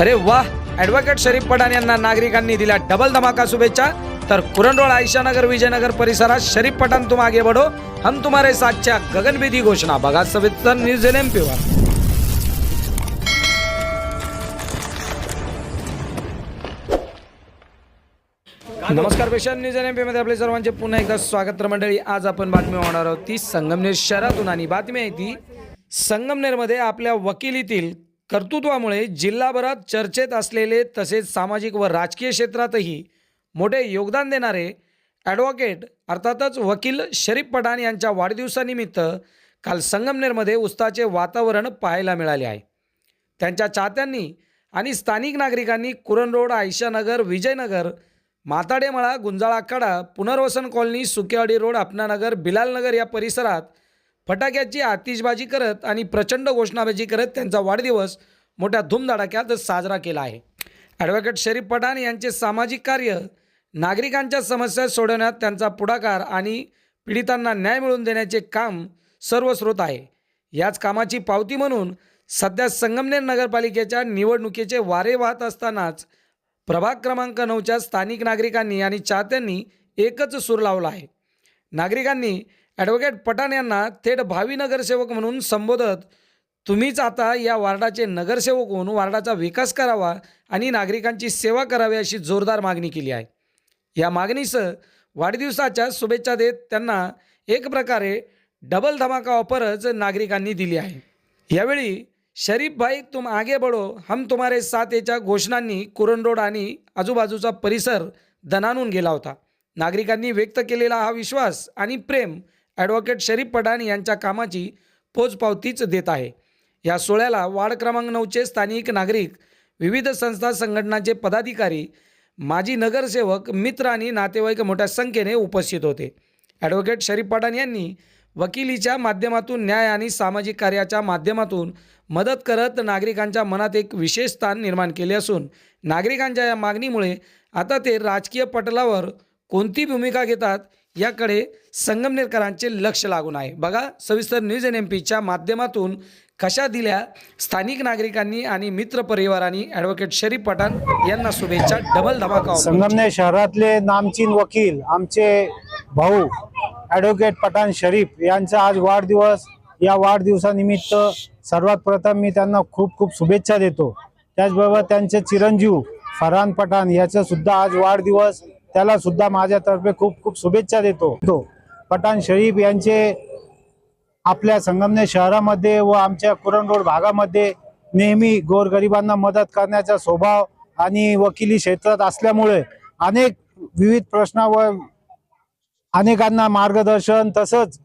अरे वा ऍडव्होकेट शरीफ पठाण यांना नागरिकांनी दिल्या डबल धमाका शुभेच्छा. तर कुरणरोड आयशानगर विजयनगर परिसरात शरीफ पठाण तुम आगे बढ़ो. हम तुम्हारे साथच्या गगनविधी घोषणा. बघा सविस्तर न्यूज एन एम नमस्कार पेशन न्यूज एनमध्ये आपले सर्वांचे पुन्हा एकदा स्वागत मंडळी आज आपण बातमी होणार आहोत ती संगमनेर शहरातून आणि बातमी आहे ती संगमनेरमध्ये आपल्या वकिलीतील कर्तृत्वामुळे जिल्हाभरात चर्चेत असलेले तसेच सामाजिक व राजकीय क्षेत्रातही मोठे योगदान देणारे ॲडव्होकेट अर्थातच वकील शरीफ पठाण यांच्या वाढदिवसानिमित्त काल संगमनेरमध्ये उत्साहाचे वातावरण पाहायला मिळाले आहे. त्यांच्या चाहत्यांनी आणि स्थानिक नागरिकांनी कुरण रोड आयशानगर विजयनगर माताडेमळा गुंजाळाकडा पुनर्वसन कॉलनी सुकेवाडी रोड अपनानगर बिलालनगर या परिसरात फटाक्याची आतिषबाजी करत आणि प्रचंड घोषणाबाजी करत त्यांचा वाढदिवस मोठ्या धूमधडाक्यात साजरा केला आहे. ॲडव्होकेट शरीफ पठाण यांचे सामाजिक कार्य नागरिकांच्या समस्या सोडवण्यात त्यांचा पुढाकार आणि पीडितांना न्याय मिळवून देण्याचे काम सर्वस्रोत आहे. याच कामाची पावती म्हणून सध्या संगमनेर नगरपालिकेच्या निवडणुकीचे वारे वाहत असतानाच प्रभाग क्रमांक नऊच्या स्थानिक नागरिकांनी आणि चाहत्यांनी एकच सूर लावला आहे. नागरिकांनी ॲडव्होकेट पठाण यांना थेट भावी नगरसेवक म्हणून संबोधत तुम्हीच आता या वार्डाचे नगरसेवक होऊन वार्डाचा विकास करावा आणि नागरिकांची सेवा करावी अशी जोरदार मागणी केली आहे. या मागणीसह वाढदिवसाच्या शुभेच्छा देत त्यांना एक प्रकारे डबल धमाका ऑफरच नागरिकांनी दिली आहे. यावेळी शरीफ भाई तुम आगे बढो. हम तुम्हारे साथ याच्या घोषणांनी कुरण रोड आणि आजूबाजूचा परिसर दणानून गेला होता. नागरिकांनी व्यक्त केलेला हा विश्वास आणि प्रेम ॲडव्होकेट शरीफ पठाण यांच्या कामाची पोचपावतीच देत आहे. या सोहळ्याला वार्ड क्रमांक नऊचे स्थानिक नागरिक विविध संस्था संघटनांचे पदाधिकारी माजी नगरसेवक मित्र आणि नातेवाईक मोठ्या संख्येने उपस्थित होते. ॲडव्होकेट शरीफ पठाण यांनी वकिलीच्या माध्यमातून न्याय आणि सामाजिक कार्याच्या माध्यमातून मदत करत नागरिकांच्या मनात एक विशेष स्थान निर्माण केले असून नागरिकांच्या या मागणीमुळे आता ते राजकीय पटलावर कोणती भूमिका घेतात याकडे संगमनेरकरांचे लक्ष लागून आहे. बघा सविस्तर न्यूज एन एम पीच्या माध्यमातून कशा दिल्या स्थानिक नागरिकांनी आणि मित्र परिवारांनी ॲडव्होकेट शरीफ पठाण यांना शुभेच्छा. डबल धमाका संगमनेर शहरातले नामचीन वकील आमचे भाऊ ॲडव्होकेट पठाण शरीफ यांचा आज वाढदिवस. या वाढदिवसानिमित्त सर्वात प्रथम मी त्यांना खूप खूप शुभेच्छा देतो. त्याचबरोबर त्यांचे चिरंजीव फरहान पठाण याचा सुद्धा आज वाढदिवस. त्याला सुद्धा माझ्यातर्फे खूप खूप शुभेच्छा देतो. तो पठाण शरीफ यांचे आपल्या संगमनेर शहरामध्ये व आमच्या कुरण रोड भागामध्ये नेहमी गोरगरिबांना मदत करण्याचा स्वभाव आणि वकिली क्षेत्रात असल्यामुळे अनेक विविध प्रश्नावर अनेकांना मार्गदर्शन तसंच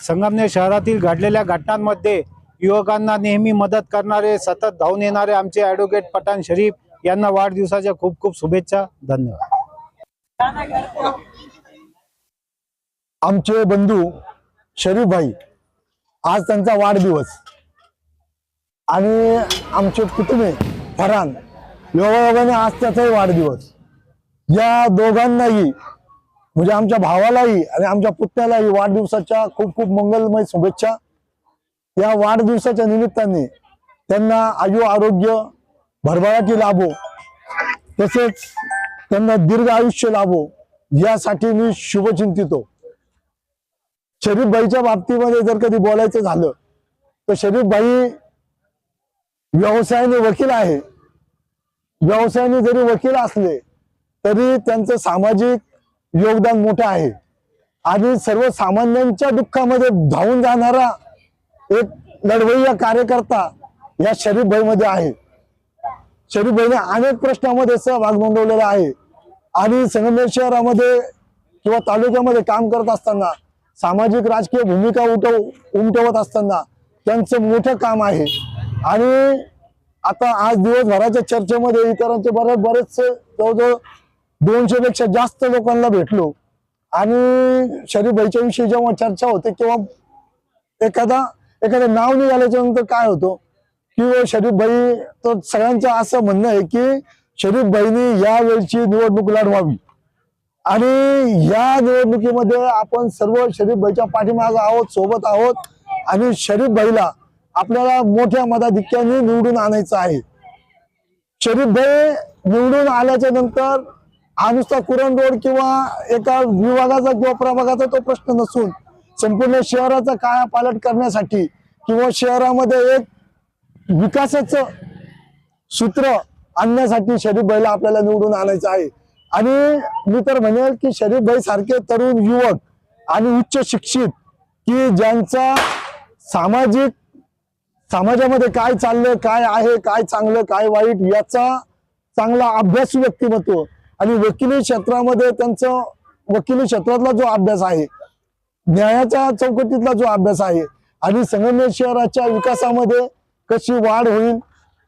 संगमनेर शहरातील घडलेल्या घटनांमध्ये युवकांना नेहमी मदत करणारे सतत धावून येणारे आमचे ॲडव्होकेट पठाण शरीफ यांना वाढदिवसाच्या खूप खूप शुभेच्छा. धन्यवाद. आमचे बंधू शरीफ भाई आज त्यांचा वाढदिवस. आणि आमचे कुटुंबे फरान योगायोगाने आज त्याचाही वाढदिवस. या दोघांनाही म्हणजे आमच्या भावालाही आणि आमच्या पुतण्यालाही वाढदिवसाच्या खूप खूप मंगलमय शुभेच्छा. या वाढदिवसाच्या निमित्ताने त्यांना आयु आरोग्य भरभराटी लाभो. तसेच त्यांना दीर्घ आयुष्य लाभो यासाठी मी शुभचिंतितो शरीफबाईच्या बाबतीमध्ये जर कधी बोलायचं झालं तर शरीफबाई व्यवसायाने वकील आहे. व्यवसायाने जरी वकील असले तरी त्यांचं सामाजिक योगदान मोठं आहे. आणि सर्वसामान्यांच्या दुःखामध्ये धावून जाणारा एक लढवय्या कार्यकर्ता या शरीफबाईमध्ये मध्ये आहे. शरीफ भाईने अनेक प्रश्नामध्ये सहभाग नोंदवलेला आहे. आणि संगमनेर शहरामध्ये किंवा तालुक्यामध्ये काम करत असताना सामाजिक राजकीय भूमिका उठव उमटवत असताना त्यांचं मोठं काम आहे. आणि आता आज दिवसभराच्या चर्चेमध्ये इतरांचे बरेच बरेचसे जवळजवळ दोनशेपेक्षा जास्त लोकांना भेटलो. आणि शरीफ विषयी जेव्हा चर्चा होते किंवा एखादा एखादं नाव निघाल्याच्या नंतर काय होतं? की शरीफ भाई तर सगळ्यांचं असं म्हणणं आहे की शरीफ भाईनी या वेळची निवडणूक लढवावी. आणि या निवडणुकीमध्ये आपण सर्व शरीफ भाईच्या आहोत सोबत आहोत. आणि शरीफ भाईला आपल्याला मोठ्या मताधिक्याने निवडून आणायचं आहे. शरीफ भाई निवडून आल्याच्यानंतर हा नुसता कुरण रोड किंवा एका विभागाचा किंवा प्रभागाचा तो प्रश्न नसून संपूर्ण शहराचा काया पालट करण्यासाठी किंवा शहरामध्ये एक विकासाचं सूत्र आणण्यासाठी शरीफ भाईला आपल्याला निवडून आणायचं आहे. आणि मी तर म्हणेल की शरीफ भाई सारखे तरुण युवक आणि उच्च शिक्षित की ज्यांचा सामाजिक समाजामध्ये काय चाललं काय आहे काय चांगलं काय वाईट याचा चांगला अभ्यास व्यक्तिमत्व आणि वकिली क्षेत्रामध्ये त्यांचं वकिली क्षेत्रातला जो अभ्यास आहे न्यायाच्या चौकटीतला जो अभ्यास आहे आणि संगमनेर शहराच्या विकासामध्ये कशी वाढ होईल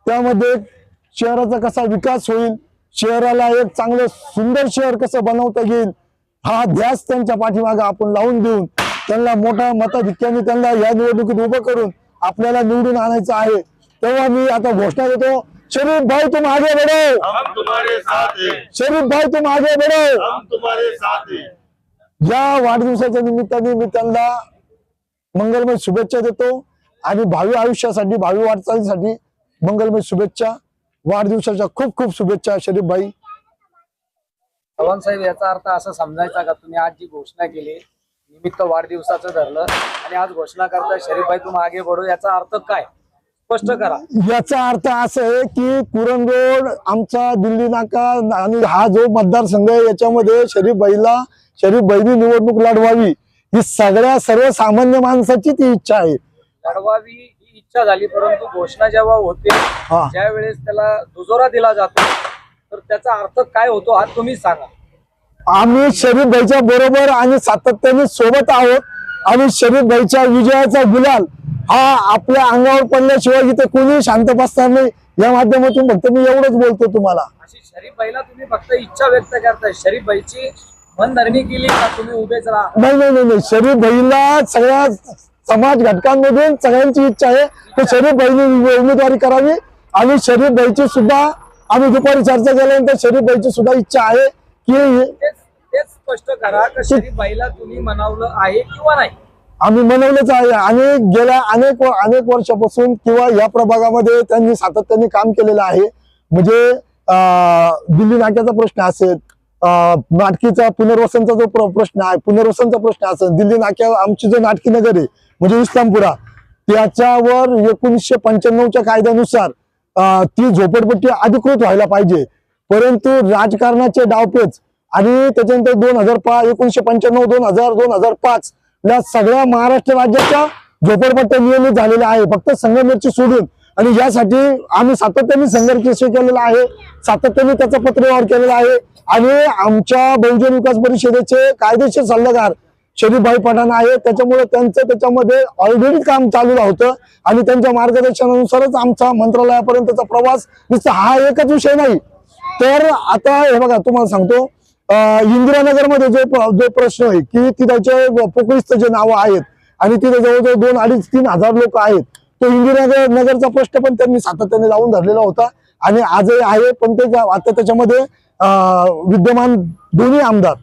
त्यामध्ये शहराचा कसा विकास होईल शहराला एक चांगलं सुंदर शहर कसं बनवता येईल हा ध्यास त्यांच्या पाठीमागे आपण लावून देऊन त्यांना मोठ्या मताधिक्याने त्यांना या निवडणुकीत उभं करून आपल्याला निवडून आणायचं आहे. तेव्हा मी आता घोषणा देतो शरीफ भाई तुम आगे बढ़ो. शरीफ भाई तुम आगे बढ़ो. हम तुम्हारे साथ या वाढदिवसाच्या निमित्ताने मी त्यांना मंगलमय शुभेच्छा देतो. आणि भावी आयुष्यासाठी भावी वाटचालीसाठी मंगलमय शुभेच्छा. वाढदिवसाच्या खूप खूप शुभेच्छा शरीफ भाई चव्हाण साहेब याचा अर्थ असा समजायचा का? तुम्ही आज जी घोषणा केली निमित्त वाढदिवसाचं धरलं आणि आज घोषणा करता शरीफभाई तुम आगे बढो याचा अर्थ काय? स्पष्ट करा. याचा अर्थ असं आहे की कुरण रोड आमचा दिल्ली नाका आणि हा जो मतदारसंघ आहे याच्यामध्ये शरीफ भाईला शरीफ भाईनी निवडणूक लढवावी ही सगळ्या सर्वसामान्य माणसाची ती इच्छा आहे. लढवावी ही इच्छा झाली परंतु घोषणा जेव्हा होते हा. ज्या वेळेस त्याला दुजोरा दिला जातो तर त्याचा अर्थ काय होतो हा तुम्ही सांगा. आम्ही शरीफ भाईच्या बरोबर आणि सातत्याने सोबत आहोत. आणि शरीफ भाईच्या विजयाचा गुलाल. हा आपल्या अंगावर पडल्याशिवाय इथे कोणी शांत बसणार नाही. या माध्यमातून फक्त मी एवढंच बोलतो तुम्हाला. अशी शरीफबाईला तुम्ही फक्त इच्छा व्यक्त करताय. शरीफबाईची मनधरणी केली का तुम्ही उभेच राहा? नाही नाही नाही नाही. शरीफ भाईला सगळ्या समाज घटकांमधून सगळ्यांची इच्छा आहे की शरीफ भाईने उमेदवारी करावी. आणि शरीफ भाईची सुद्धा आम्ही दुपारी चर्चा केल्यानंतर शरीफ भाईची सुद्धा इच्छा आहे की स्पष्ट करा का शरीफबाईला तुम्ही म्हणावलं आहे किंवा नाही? आम्ही मनवलंच आहे. आणि गेल्या अनेक अनेक वर्षापासून किंवा या प्रभागामध्ये त्यांनी सातत्याने काम केलेलं आहे. म्हणजे अं, दिल्ली नाक्याचा प्रश्न असेल नाटकीचा पुनर्वसनचा जो प्र- प्रश्न आहे पुनर्वसनचा प्रश्न असं दिल्ली नाक्या आमची जो नाटकी नगर आहे म्हणजे इस्लामपुरा त्याच्यावर एकोणीसशे पंच्याण्णवच्या कायद्यानुसार ती झोपडपट्टी अधिकृत व्हायला पाहिजे. परंतु राजकारणाचे डावपेच आणि त्याच्यानंतर दोन हजार पाच एकोणीशे पंच्याण्णव दोन हजार दोन हजार पाच या सगळ्या महाराष्ट्र राज्याच्या झोपडपट्ट्या नियमित झालेल्या आहे फक्त संगमेरची सोडून आणि यासाठी आम्ही सातत्याने संघर्ष केलेला आहे. सातत्याने त्याचा पत्रव्यवहार केलेला आहे. आणि आमच्या बहुजन विकास परिषदेचे कायदेशीर सल्लागार शरीफभाई पठाण आहे. त्याच्यामुळे त्यांचं त्याच्यामध्ये ऑलरेडी काम चालू होतं. आणि त्यांच्या मार्गदर्शनानुसारच आमचा मंत्रालयापर्यंतचा प्रवास नुसता हा एकच विषय नाही. तर आता हे बघा तुम्हाला सांगतो. इंदिरानगरमध्ये जो प्र- जो प्रश्न आहे की तिथे पोकळीस्त जे नावं आहेत आणि तिथे जवळजवळ दोन अडीच तीन हजार लोक आहेत. तो इंदिरानगर नगरचा प्रश्न पण त्यांनी सातत्याने लावून धरलेला होता. आणि आजही आहे पण ते आता त्याच्यामध्ये विद्यमान दोन्ही आमदार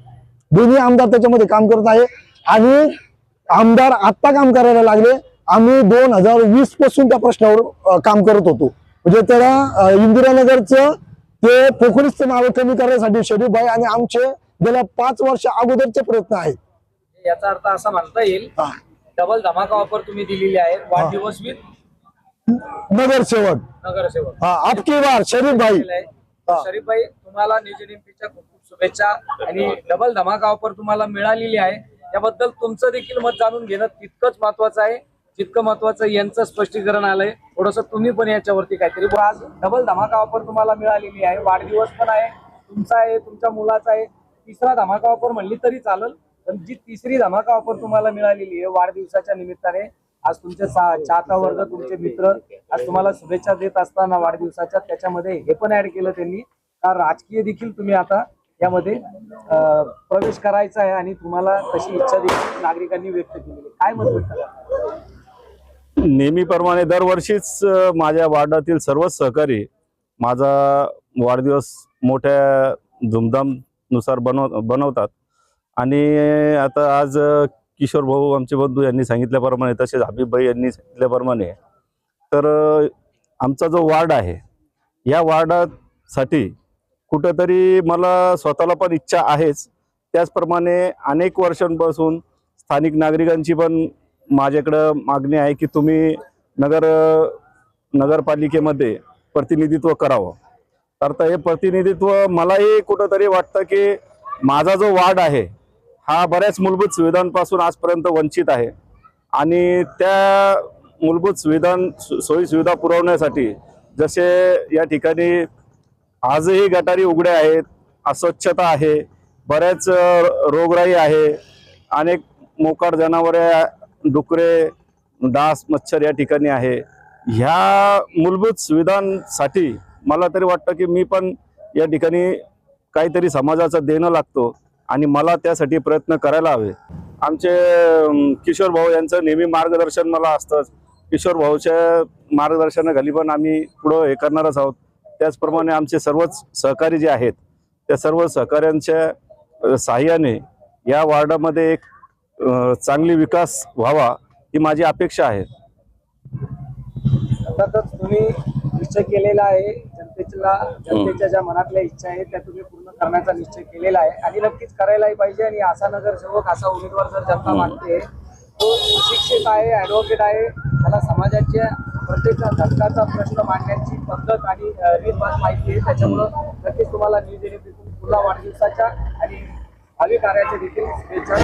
दोन्ही आमदार त्याच्यामध्ये काम करत आहे. आणि आमदार आत्ता काम करायला लागले. आम्ही दोन हजार वीसपासून त्या प्रश्नावर काम करत होतो. म्हणजे त्याला इंदिरानगरचं ते पोखरीचं नावं कमी करण्यासाठी शरीफभाई आणि आमचे गेल्या पाच वर्ष अगोदरचे प्रयत्न आहेत. याचा अर्थ असा म्हणता येईल. डबल धमाका ऑफर तुम्ही दिलेली आहे. वाढदिवस विथ नगरसेवक नगरसेवक हा आपकी बार शरीफभाई केलेलं आहे. हा. शरीफभाई तुम्हाला न्यूज खूप खूप शुभेच्छा आणि डबल धमाका ऑफर तुम्हाला मिळालेली आहे. त्याबद्दल तुमचं देखील मत जाणून घेणं तितकंच महत्वाचं आहे. जितकं महत्वाचं यांचं स्पष्टीकरण आलंय. थोडस तुम्ही पण याच्यावरती काहीतरी बोला. आज डबल धमाका ऑफर तुम्हाला मिळालेली आहे. वाढदिवस पण आहे. तुमचा आहे तुमच्या मुलाचा आहे. तिसरा धमाका ऑफर म्हणली तरी चालेल. पण जी तिसरी धमाका ऑफर तुम्हाला मिळालेली आहे वाढदिवसाच्या निमित्ताने आज तुमचे चाहता वर्ग तुमचे मित्र आज तुम्हाला शुभेच्छा देत असताना वाढदिवसाच्या त्याच्यामध्ये हे पण ऍड केलं त्यांनी. का राजकीय देखील तुम्ही आता यामध्ये प्रवेश करायचा आहे आणि तुम्हाला तशी इच्छा देखील नागरिकांनी व्यक्त केलेली काय मत नेहमीप्रमाणे दरवर्षीच माझ्या वार्डातील सर्वच सहकारी माझा वाढदिवस मोठ्या धुमधामनुसार बनव बनवतात. आणि आता आज किशोर भाऊ आमचे बंधू यांनी सांगितल्याप्रमाणे तसेच हबीबभाई यांनी सांगितल्याप्रमाणे तर आमचा जो वार्ड आहे या वार्डासाठी कुठंतरी मला स्वतःला पण इच्छा आहेच. त्याचप्रमाणे अनेक वर्षांपासून स्थानिक नागरिकांची पण माझ्याकडं मागणी आहे की तुम्ही नगर नगरपालिकेमध्ये प्रतिनिधित्व करावं. तर हे प्रतिनिधित्व मलाही कुठंतरी वाटतं की माझा जो वार्ड आहे हा बऱ्याच मूलभूत सुविधांपासून आजपर्यंत वंचित आहे. आणि त्या मूलभूत सुविधां सोयी सुविधा पुरवण्यासाठी जसे या ठिकाणी आजही गटारी उघड्या आहेत अस्वच्छता आहे बऱ्याच रोगराई आहे अनेक मोकाट जनावरे डुकरे डास मच्छर या ठिकाणी आहे. ह्या मूलभूत सुविधांसाठी मला तरी वाटतं की मी पण या ठिकाणी काहीतरी समाजाचं देणं लागतो. आणि मला त्यासाठी प्रयत्न करायला हवे. आमचे किशोर भाऊ यांचं नेहमी मार्गदर्शन मला असतंच. किशोर भाऊच्या मार्गदर्शनाखाली पण आम्ही पुढं हे करणारच आहोत. त्याचप्रमाणे आमचे सर्वच सहकारी जे आहेत त्या सर्व सहकाऱ्यांच्या सहाय्याने साहाय्याने या वार्डामध्ये एक चांगली विकास व्हावा ही माझी अपेक्षा आहे. अर्थातच तुम्ही निश्चय केलेला आहे जनतेला जनतेच्या ज्या मनातल्या इच्छा आहेत त्या तुम्ही करण्याचा निश्चय केलेला आहे. आणि नक्कीच करायलाही पाहिजे आणि असा नगरसेवक असा उमेदवार जर जनता मागते तो सुशिक्षित आहे ऍडव्होकेट आहे त्याला समाजाच्या प्रत्येक घटकाचा प्रश्न मांडण्याची पद्धत आणि रीतभात माहिती आहे. त्याच्यामुळं नक्कीच तुम्हाला न्यूज एन पुन्हा वाढदिवसाच्या आणि भावी कार्याच्या देखील शुभेच्छा.